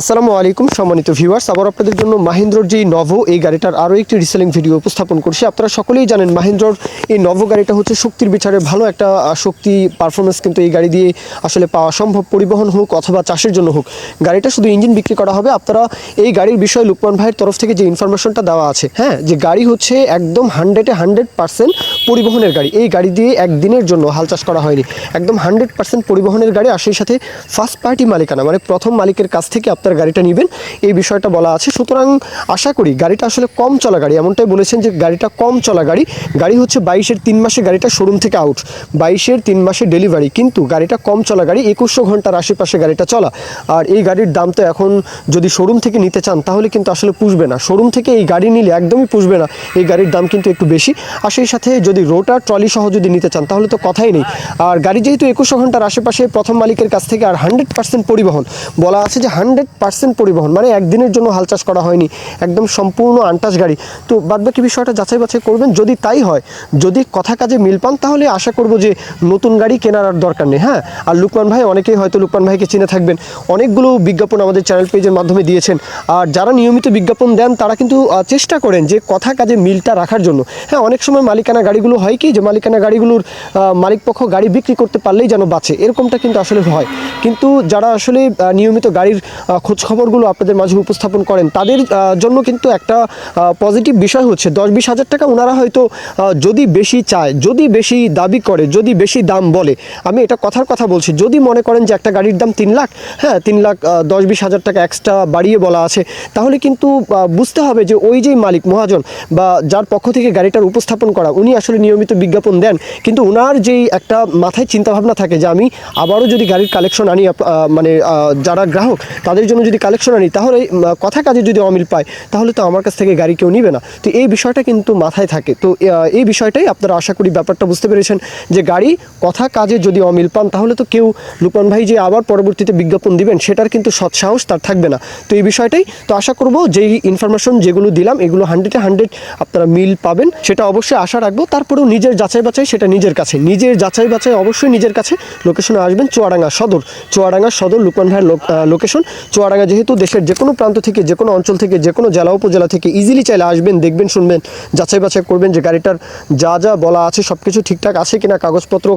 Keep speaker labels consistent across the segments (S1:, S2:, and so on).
S1: আসসালামু আলাইকুম, সম্মানিত ভিউয়ার্স আবার আপনাদের জন্য মাহিন্দ্রর যে নভো এই গাড়িটার আরও একটি রিসেলিং ভিডিও উপস্থাপন করছি। আপনারা সকলেই জানেন মাহিন্দ্রর এই নভো গাড়িটা হচ্ছে শক্তির বিচারে ভালো একটা শক্তি পারফরমেন্স কিন্তু এই গাড়ি দিয়ে আসলে পাওয়া সম্ভব। পরিবহন হোক অথবা চাষের জন্য হোক, গাড়িটা শুধু ইঞ্জিন বিক্রি করা হবে। আপনারা এই গাড়ির বিষয়ে লুকমান ভাইয়ের তরফ থেকে যে ইনফরমেশনটা দেওয়া আছে হ্যাঁ যে গাড়ি হচ্ছে একদম হান্ড্রেডে হান্ড্রেড পার্সেন্ট পরিবহনের গাড়ি। এই গাড়ি দিয়ে একদিনের জন্য হাল চাষ করা হয়নি। একদম হান্ড্রেড পার্সেন্ট পরিবহনের গাড়ি, আর সেই সাথে ফার্স্ট পার্টি মালিকানা মানে প্রথম মালিকের কাছ থেকে আপনার গাড়িটা নেবেন, এই বিষয়টা বলা আছে। সুতরাং আশা করি গাড়িটা আসলে কম চলা গাড়ি, এমনটাই বলেছেন যে গাড়িটা কম চলা গাড়ি। গাড়ি হচ্ছে বাইশের তিন মাসে গাড়িটা শোরুম থেকে আউট বাইশের তিন মাসে ডেলিভারি কিন্তু গাড়িটা কম চলা গাড়ি, একুশশো ঘণ্টার আশেপাশে গাড়িটা চলা। আর এই গাড়ির দাম তো এখন যদি শোরুম থেকে নিতে চান, তাহলে কিন্তু আসলে পুষবে না। শোরুম থেকে এই গাড়ি নিলে একদমই পুষবে না। এই গাড়ির দাম কিন্তু একটু বেশি। আর সেই সাথে যদি রোটার ট্রলি সহ যদি নিতে চান, তাহলে তো কথাই নেই। আর গাড়ি যেহেতু একুশশো ঘণ্টার আশেপাশে প্রথম মালিকের কাছ থেকে, আর হান্ড্রেড পার্সেন্ট পরিবহন, বলা আছে যে হান্ড্রেড পার্সেন্ট পরিবহন মানে একদিনের জন্য হাল চাষ করা হয়নি, একদম সম্পূর্ণ আনটাস গাড়ি। তো বাদবাকি বিষয়টা যাচাই বাছাই করবেন, যদি তাই হয়, যদি কথা কাজে মিল পান, তাহলে আশা করব যে নতুন গাড়ি কেনার আর দরকার নেই হ্যাঁ? আর লুকমান ভাই, অনেকেই হয়তো লুকমান ভাইকে চিনে থাকবেন, অনেকগুলো বিজ্ঞাপন আমাদের চ্যানেল পেজের মাধ্যমে দিয়েছেন, আর যারা নিয়মিত বিজ্ঞাপন দেন, তারা কিন্তু চেষ্টা করেন যে কথা কাজে মিলটা রাখার জন্য। হ্যাঁ অনেক সময় মালিকানা গাড়িগুলো হয় কি, যে মালিকানা গাড়িগুলোর মালিকপক্ষ গাড়ি বিক্রি করতে পারলেই যেন বাঁচে, এরকমটা কিন্তু আসলে হয়। কিন্তু যারা আসলে নিয়মিত গাড়ির খোঁজ খবরগুলো আপনাদের মাঝে উপস্থাপন করেন। তাদের জন্য কিন্তু একটা পজিটিভ বিষয় হচ্ছে দশ বিশ হাজার টাকা ওনারা হয়তো যদি বেশি চায়, যদি বেশি দাবি করে, যদি বেশি দাম বলে। আমি এটা কথার কথা বলছি, যদি মনে করেন যে একটা গাড়ির দাম তিন লাখ হ্যাঁ তিন লাখ দশ বিশ হাজার টাকা এক্সট্রা বাড়িয়ে বলা আছে, তাহলে কিন্তু বুঝতে হবে যে ওই যেই মালিক, মহাজন, বা যার পক্ষ থেকে গাড়িটার উপস্থাপন করা, উনি আসলে নিয়মিত বিজ্ঞাপন দেন। কিন্তু ওনার যেই একটা মাথায় চিন্তাভাবনা থাকে যে আমি আবারও যদি গাড়ির কালেকশন আনি মানে যারা গ্রাহক, তাদের জন্য যদি কালেকশন আনি তাহলে কথা কাজে যদি অমিল পায়, তাহলে তো আমার কাছ থেকে গাড়ি কেউ নিবে না। তো এই বিষয়টা কিন্তু মাথায় থাকে। তো এই বিষয়টাই আপনারা আশা করি ব্যাপারটা বুঝতে পেরেছেন যে গাড়ি কথা কাজে যদি অমিল পান, তাহলে তো কেউ লুকমান ভাই যে আবার পরবর্তীতে বিজ্ঞাপন দিবেন, সেটার কিন্তু সৎসাহস তার থাকবে না। তো এই বিষয়টাই তো আশা করব যেই ইনফরমেশন যেগুলো দিলাম, এগুলো হান্ড্রেডে হান্ড্রেড আপনারা মিল পাবেন, সেটা অবশ্যই আশা রাখব। তারপরেও নিজের যাচাই বাছাই সেটা নিজের কাছে। নিজের যাচাই বাছাই অবশ্যই নিজের কাছে। লোকেশনে আসবেন চুয়াডাঙ্গা সদর। চুয়াডাঙ্গা সদর লুকমান ভাইয়ের লোক- লোকেশন চুয়াডাঙ্গা যেহেতু দেশের যে কোনো প্রান্ত থেকে যে কোনো অঞ্চল থেকে যে কোনো জেলা, উপজেলা থেকে ইজিলি চাইলে আসবেন, দেখবেন, শুনবেন, যাচাই বাছাই করবেন যে গাড়িটার যা যা বলা আছে সব কিছু ঠিকঠাক আছে কিনা, কাগজপত্র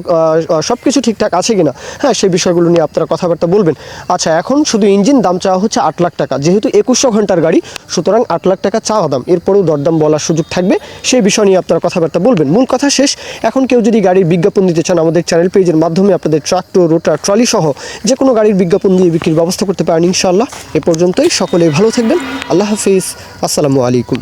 S1: সব কিছু ঠিকঠাক আছে কিনা। হ্যাঁ সেই বিষয়গুলো নিয়ে আপনারা কথাবার্তা বলবেন। আচ্ছা এখন শুধু ইঞ্জিন দাম চাওয়া হচ্ছে আট লাখ টাকা। যেহেতু একুশশো ঘণ্টার গাড়ি, সুতরাং আট লাখ টাকা চাওয়া দাম। এরপরেও দরদাম বলার সুযোগ থাকবে, সেই বিষয় নিয়ে আপনারা কথাবার্তা বলবেন। মূল কথা শেষ, এখন কেউ যদি গাড়ির বিজ্ঞাপন দিতে চান আমাদের চ্যানেল পেজের মাধ্যমে, আপনাদের ট্রাক্টর রোটার, ট্রলি সহ যে কোনো গাড়ির বিজ্ঞাপন দিয়ে বিক্রির ব্যবস্থা করতে পারেন ইনশাআল্লাহ। এ পর্যন্তই। সকলেই ভালো থাকবেন। আল্লাহ হাফিজ। আসসালামু আলাইকুম।